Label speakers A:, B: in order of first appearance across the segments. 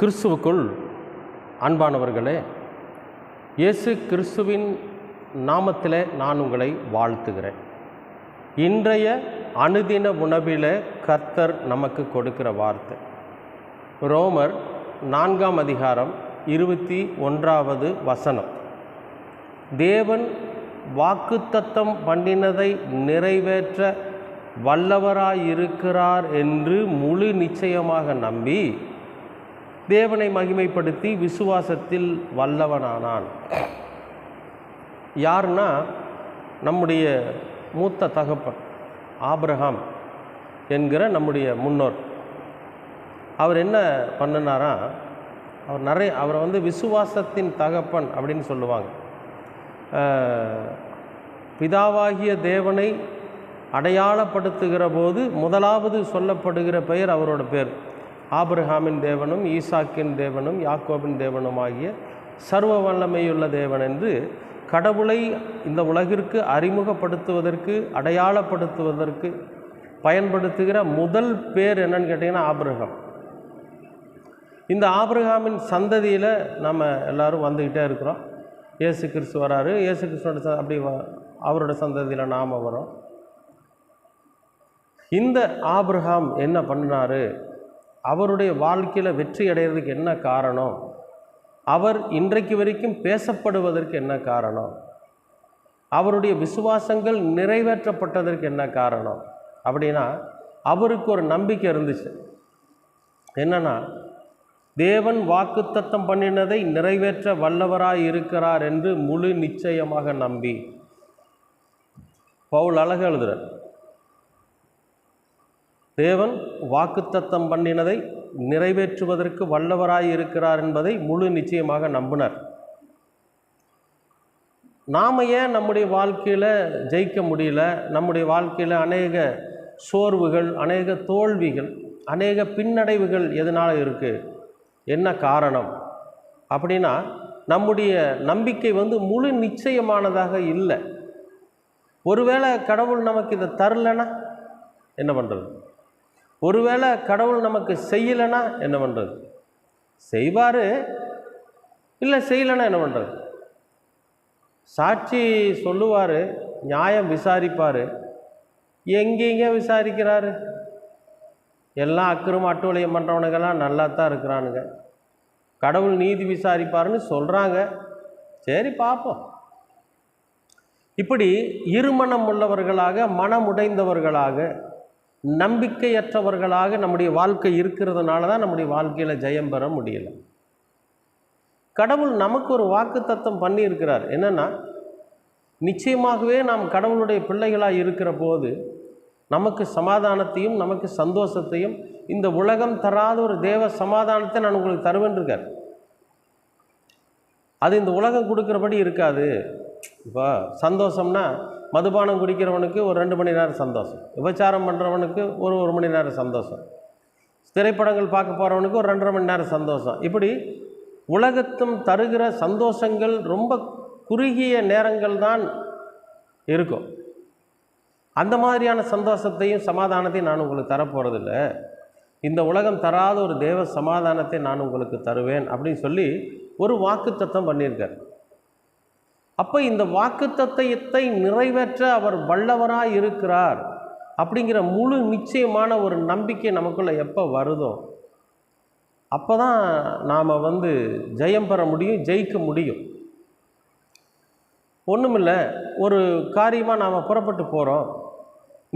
A: கிறிஸ்துவுக்குள் அன்பானவர்களே இயேசு கிறிஸ்துவின் நாமத்தில் நான் உங்களை வாழ்த்துகிறேன். இன்றைய அனுதின உணவில் கர்த்தர் நமக்கு கொடுக்கிற வார்த்தை. ரோமர் நான்காம் அதிகாரம் இருபத்தி ஒன்றாவது வசனம். தேவன் வாக்குத்தத்தம் பண்ணினதை நிறைவேற்ற வல்லவராயிருக்கிறார் என்று முழு நிச்சயமாக நம்பி தேவனை மகிமைப்படுத்தி விசுவாசத்தில் வல்லவனானான். யாருன்னா நம்முடைய மூத்த தகப்பன் ஆபிரகாம் என்கிற நம்முடைய முன்னோர். அவர் என்ன பண்ணினாரா அவர் நிறைய அவரை வந்து விசுவாசத்தின் தகப்பன் அப்படின்னு சொல்லுவாங்க. பிதாவாகிய தேவனை அடையாளப்படுத்துகிற போது முதலாவது சொல்லப்படுகிற பெயர் அவரோட பேர். ஆபிரகாமின் தேவனும் ஈசாக்கின் தேவனும் யாக்கோபின் தேவனும் ஆகிய சர்வ வல்லமையுள்ள தேவன் என்று கடவுளை இந்த உலகிற்கு அறிமுகப்படுத்துவதற்கு அடையாளப்படுத்துவதற்கு பயன்படுத்துகிற முதல் பேர் என்னன்னு கேட்டிங்கன்னா ஆபிரகாம். இந்த ஆபிரகாமின் சந்ததியில் நம்ம எல்லாரும் வந்துக்கிட்டே இருக்கிறோம். இயேசு கிறிஸ்து வராரு. இயேசு கிறிஸ்துவோட ச- அப்படி வ- அவரோட சந்ததியில் நாம் வரோம். இந்த ஆபிரகாம் என்ன பண்ணினாரு? அவருடைய வாழ்க்கையில் வெற்றி அடைகிறதுக்கு என்ன காரணம்? அவர் இன்றைக்கு வரைக்கும் பேசப்படுவதற்கு என்ன காரணம்? அவருடைய விசுவாசங்கள் நிறைவேற்றப்பட்டதற்கு என்ன காரணம்? அப்படின்னா அவருக்கு ஒரு நம்பிக்கை இருந்துச்சு. என்னென்னா தேவன் வாக்குத்தத்தம் பண்ணினதை நிறைவேற்ற வல்லவராய் இருக்கிறார் என்று முழு நிச்சயமாக நம்பி. பவுல் அழகு எழுதுறார். தேவன் வாக்குத்தத்தம் பண்ணினதை நிறைவேற்றுவதற்கு வல்லவராய் இருக்கிறார் என்பதை முழு நிச்சயமாக நம்பினர். நாம் ஏன் நம்முடைய வாழ்க்கையில் ஜெயிக்க முடியல? நம்முடைய வாழ்க்கையில் அநேக சோர்வுகள் அநேக தோல்விகள் அநேக பின்னடைவுகள் எதனால் இருக்குது என்ன காரணம்? அப்படின்னா நம்முடைய நம்பிக்கை வந்து முழு நிச்சயமானதாக இல்லை. ஒருவேளை கடவுள் நமக்கு இதை தரலைன்னா என்ன பண்ணுறது ஒருவேளை கடவுள் நமக்கு செய்யலைன்னா என்ன பண்ணுறது செய்வார். இல்லை செய்யலைன்னா என்ன பண்ணுறது சாட்சி சொல்லுவார் நியாயம் விசாரிப்பார். எங்கெங்க விசாரிக்கிறாரு? எல்லாம் அக்கிரம அட்டுவலையும் பண்ணுறவனுங்கெல்லாம் நல்லா தான் இருக்கிறானுங்க. கடவுள் நீதி விசாரிப்பாருன்னு சொல்கிறாங்க சரி பார்ப்போம். இப்படி இருமணம் உள்ளவர்களாக மனமுடைந்தவர்களாக நம்பிக்கையற்றவர்களாக நம்முடைய வாழ்க்கை இருக்கிறதுனால தான் நம்முடைய வாழ்க்கையில் ஜெயம் பெற முடியல. கடவுள் நமக்கு ஒரு வாக்குத்தத்தம் பண்ணியிருக்கிறார். என்னன்னா நிச்சயமாகவே நாம் கடவுளுடைய பிள்ளைகளாக இருக்கிற போது நமக்கு சமாதானத்தையும் நமக்கு சந்தோஷத்தையும் இந்த உலகம் தராத ஒரு தேவ சமாதானத்தை நான் உங்களுக்கு தருவேன் இருக்கார் அது இந்த உலகம் கொடுக்குறபடி இருக்காது. இப்போ சந்தோஷம்னா மதுபானம் குடிக்கிறவனுக்கு ஒரு ரெண்டு மணி நேரம் சந்தோஷம். விபச்சாரம் பண்ணுறவனுக்கு ஒரு ஒரு மணி நேரம் சந்தோஷம். திரைப்படங்கள் பார்க்க போகிறவனுக்கு ஒரு ரெண்டரை மணி நேரம் சந்தோஷம். இப்படி உலகத்தும் தருகிற சந்தோஷங்கள் ரொம்ப குறுகிய நேரங்கள் தான் இருக்கும். அந்த மாதிரியான சந்தோஷத்தையும் சமாதானத்தையும் நான் உங்களுக்கு தரப்போகிறதில்ல இந்த உலகம் தராத ஒரு தேவ சமாதானத்தை நான் உங்களுக்கு தருவேன் அப்படின்னு சொல்லி ஒரு வாக்குத்தத்தம் பண்ணியிருக்கார். அப்போ இந்த வாக்குத்தத்தையத்தை நிறைவேற்ற அவர் வல்லவராக இருக்கிறார் அப்படிங்கிற முழு நிச்சயமான ஒரு நம்பிக்கை நமக்குள்ளே எப்போ வருதோ அப்போ தான் நாம் வந்து ஜெயம் பெற முடியும் ஜெயிக்க முடியும். ஒன்றுமில்லை ஒரு காரியமாக நாம் புறப்பட்டு போகிறோம்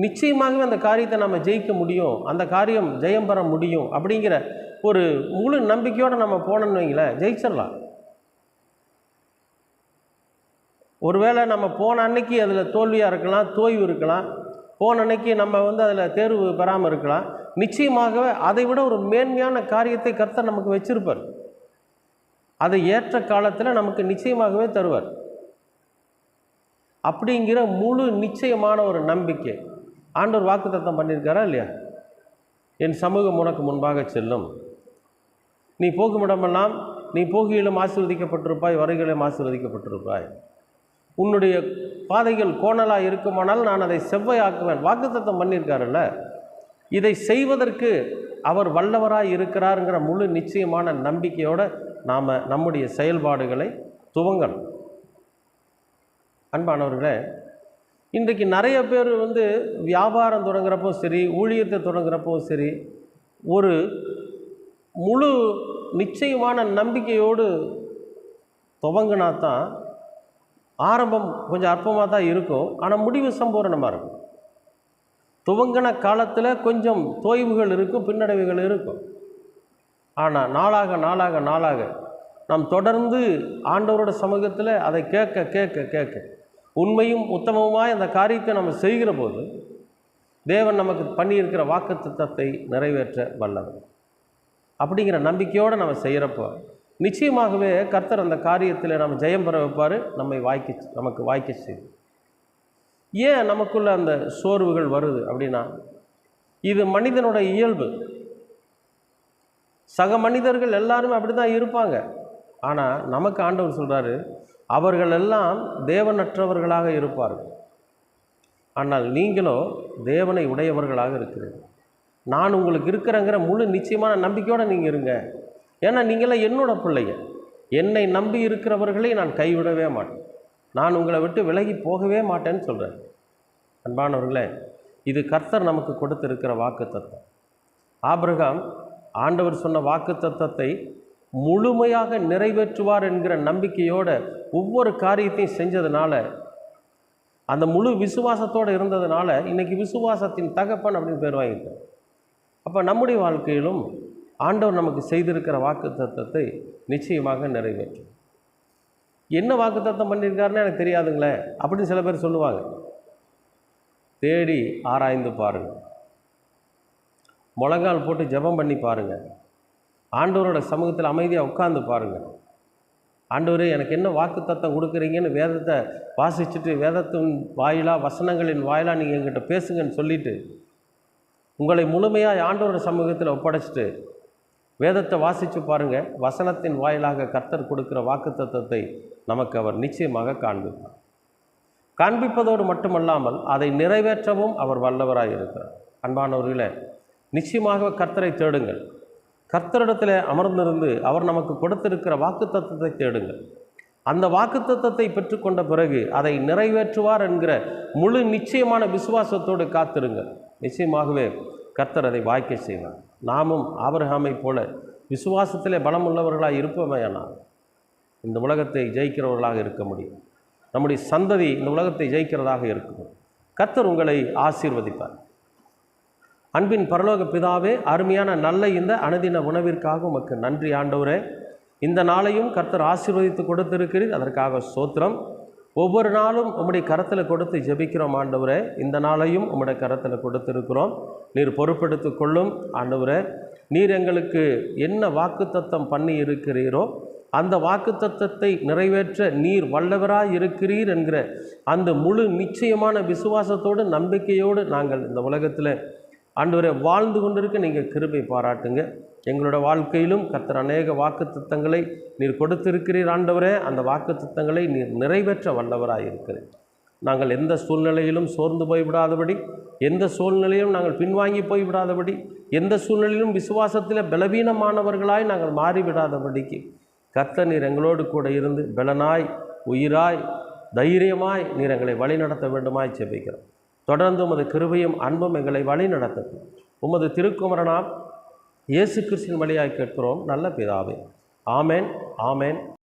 A: நிச்சயமாகவே அந்த காரியத்தை நம்ம ஜெயிக்க முடியும் அந்த காரியம் ஜெயம் பெற முடியும் அப்படிங்கிற ஒரு முழு நம்பிக்கையோடு நம்ம போனோம்னு வைங்களேன் ஜெயிச்சிடலாம். ஒருவேளை நம்ம போன அன்னைக்கு அதில் தோல்வியாக இருக்கலாம் தோய்வு இருக்கலாம். போன அன்னைக்கு நம்ம வந்து அதில் தேர்வு பெறாமல் இருக்கலாம். நிச்சயமாகவே அதை விட ஒரு மேன்மையான காரியத்தை கர்த்தர் நமக்கு வச்சிருப்பார். அதை ஏற்ற காலத்தில் நமக்கு நிச்சயமாகவே தருவார். அப்படிங்கிற முழு நிச்சயமான ஒரு நம்பிக்கை ஆண்டவர் வாக்குத்தத்தம் பண்ணியிருக்காரா இல்லையா? என் சமூகம் உனக்கு முன்பாக செல்லும். நீ போகும் இடமெல்லாம் நீ போகியிலும் ஆசீர்வதிக்கப்பட்டிருப்பாய் வருகையிலும் ஆசீர்வதிக்கப்பட்டிருப்பாய். உன்னுடைய பாதைகள் கோணலாக இருக்குமானால் நான் அதை செவ்வையாக்குவேன். வாக்குத்தத்தம் பண்ணியிருக்காருல்ல? இதை செய்வதற்கு அவர் வல்லவராக இருக்கிறாருங்கிற முழு நிச்சயமான நம்பிக்கையோடு நாம் நம்முடைய செயல்பாடுகளை துவங்கணும். அன்பானவர்களே இன்றைக்கு நிறைய பேர் வந்து வியாபாரம் தொடங்குறப்போ சரி ஊழியத்தை தொடங்குறப்போ சரி ஒரு முழு நிச்சயமான நம்பிக்கையோடு துவங்கினா தான் ஆரம்பம் கொஞ்சம் அற்பமாக தான் இருக்கும். ஆனால் முடிவு சம்பூரணமாக இருக்கும். துவங்கின காலத்தில் கொஞ்சம் தோய்வுகள் இருக்கும் பின்னடைவுகள் இருக்கும். ஆனால் நாளாக நாளாக நாளாக நாம் தொடர்ந்து ஆண்டவரோட சமூகத்தில் அதை கேட்க கேட்க கேட்க உண்மையும் உத்தமவுமாய் அந்த காரியத்தை நம்ம செய்கிற போது தேவன் நமக்கு பண்ணியிருக்கிற வாக்குத்தத்தத்தை நிறைவேற்ற வல்லவர். அப்படிங்கிற நம்பிக்கையோடு நம்ம செய்கிறப்போ நிச்சயமாகவே கர்த்தர் அந்த காரியத்தில் நம்ம ஜெயம் பெற வைப்பார் நம்மை வாய்க்க நமக்கு வாய்க்க செய்யும் ஏன் நமக்குள்ள அந்த சோர்வுகள் வருது அப்படின்னா இது மனிதனோட இயல்பு. சக மனிதர்கள் எல்லாருமே அப்படி தான் இருப்பாங்க. ஆனால் நமக்கு ஆண்டவர் சொல்கிறாரு அவர்கள் எல்லாம் தேவனற்றவர்களாக இருப்பார்கள். ஆனால் நீங்களோ தேவனை உடையவர்களாக இருக்கிறீர்கள். நான் உங்களுக்கு இருக்கிறேங்கிற முழு நிச்சயமான நம்பிக்கையோடு நீங்கள் இருங்க. ஏன்னா நீங்களாம் என்னோட பிள்ளைங்க. என்னை நம்பி இருக்கிறவர்களை நான் கைவிடவே மாட்டேன். நான் உங்களை விட்டு விலகி போகவே மாட்டேன்னு சொல்கிறேன் அன்பானவர்களே இது கர்த்தர் நமக்கு கொடுத்திருக்கிற வாக்கு தத்துவம் ஆபிரகாம் ஆண்டவர் சொன்ன வாக்கு தத்துவத்தை முழுமையாக நிறைவேற்றுவார் என்கிற நம்பிக்கையோட ஒவ்வொரு காரியத்தையும் செஞ்சதுனால அந்த முழு விசுவாசத்தோடு இருந்ததுனால இன்றைக்கி விசுவாசத்தின் தகப்பன் அப்படின்னு பேர் வாங்கிட்டேன் அப்போ நம்முடைய வாழ்க்கையிலும் ஆண்டவர் நமக்கு செய்திருக்கிற வாக்கு தத்தத்தை நிச்சயமாக நிறைவேற்றும். என்ன வாக்கு தத்தம் பண்ணியிருக்காருன்னு எனக்கு தெரியாதுங்களே அப்படின்னு சில பேர் சொல்லுவாங்க. தேடி ஆராய்ந்து பாருங்கள் முழங்கால் போட்டு ஜெபம் பண்ணி பாருங்கள் ஆண்டவரோட சமூகத்தில் அமைதியாக உட்காந்து பாருங்கள் ஆண்டவரே எனக்கு என்ன வாக்கு தத்தம் கொடுக்குறீங்கன்னு வேதத்தை வாசிச்சுட்டு வேதத்தின் வாயிலாக வசனங்களின் வாயிலாக நீங்கள் எங்கிட்ட பேசுங்கன்னு சொல்லிவிட்டு உங்களை முழுமையாக ஆண்டவரோட சமூகத்தில் ஒப்படைச்சிட்டு வேதத்தை வாசித்து பாருங்கள் வசனத்தின் வாயிலாக கர்த்தர் கொடுக்குற வாக்கு தத்துவத்தை நமக்கு அவர் நிச்சயமாக காண்பிப்பார். காண்பிப்பதோடு மட்டுமல்லாமல் அதை நிறைவேற்றவும் அவர் வல்லவராக இருக்கிறார் அன்பானவர்களே நிச்சயமாக கர்த்தரை தேடுங்கள். கர்த்தரிடத்தில் அமர்ந்திருந்து அவர் நமக்கு கொடுத்திருக்கிற வாக்குத்தத்தை தேடுங்கள். அந்த வாக்குத்தத்தை பெற்றுக்கொண்ட பிறகு அதை நிறைவேற்றுவார் என்கிற முழு நிச்சயமான விசுவாசத்தோடு காத்திருங்கள். நிச்சயமாகவே கர்த்தர் அதை வாய்க்க செய்வார். நாமும் ஆபரகாமை போல விசுவாசத்திலே பலமுள்ளவர்களாக இருப்பவையானால் இந்த உலகத்தை ஜெயிக்கிறவர்களாக இருக்க முடியும். நம்முடைய சந்ததி இந்த உலகத்தை ஜெயிக்கிறதாக இருக்கும். கர்த்தர் உங்களை ஆசீர்வதிப்பார். அன்பின் பரலோக பிதாவே அருமையான நல்ல இந்த அனுதின உணவிற்காக உமக்கு நன்றி ஆண்டவரே. இந்த நாளையும் கர்த்தர் ஆசீர்வதித்து கொடுத்திருக்கிறீர். அதற்காக சோத்திரம் ஒவ்வொரு நாளும் உம்முடைய கரத்தில் கொடுத்து ஜெபிக்கிறோம் ஆண்டவரே. இந்த நாளையும் உம்முடைய கரத்தில் கொடுத்துருக்கிறோம். நீர் பொறுப்பெடுத்து கொள்ளும் ஆண்டவரே. நீர் எங்களுக்கு என்ன வாக்குத்தத்தம் பண்ணி இருக்கிறீரோ அந்த வாக்குத்தத்தத்தை நிறைவேற்ற நீர் வல்லவராய் இருக்கிறீர் என்கிற அந்த முழு நிச்சயமான விசுவாசத்தோடு நம்பிக்கையோடு நாங்கள் இந்த உலகத்தில் ஆண்டவரை வாழ்ந்து கொண்டிருக்க நீங்கள் கிருபை பாராட்டுங்க. எங்களோட வாழ்க்கையிலும் கர்த்தர் அநேக வாக்கு திட்டங்களை நீர் கொடுத்திருக்கிறீர் ஆண்டவரே. அந்த வாக்குத்தத்தங்களை நீர் நிறைவேற்ற வல்லவராக இருக்கிறேன் நாங்கள் எந்த சூழ்நிலையிலும் சோர்ந்து போய்விடாதபடி எந்த சூழ்நிலையிலும் நாங்கள் பின்வாங்கி போய்விடாதபடி எந்த சூழ்நிலையிலும் விசுவாசத்தில் பலவீனமானவர்களாய் நாங்கள் மாறிவிடாதபடிக்கு கர்த்த நீர் எங்களோடு கூட இருந்து பலனாய் உயிராய் தைரியமாய் நீர் எங்களை வழிநடத்த வேண்டுமாய் செபிக்கிறோம் தொடர்ந்து உமது கிருபையும் அன்பும் எங்களை வழி உமது திருக்குமரனாம் இயேசு கிறிஸ்தின் வழியாக கேட்கிறோம். நல்ல பிதாவே. ஆமேன் ஆமேன்.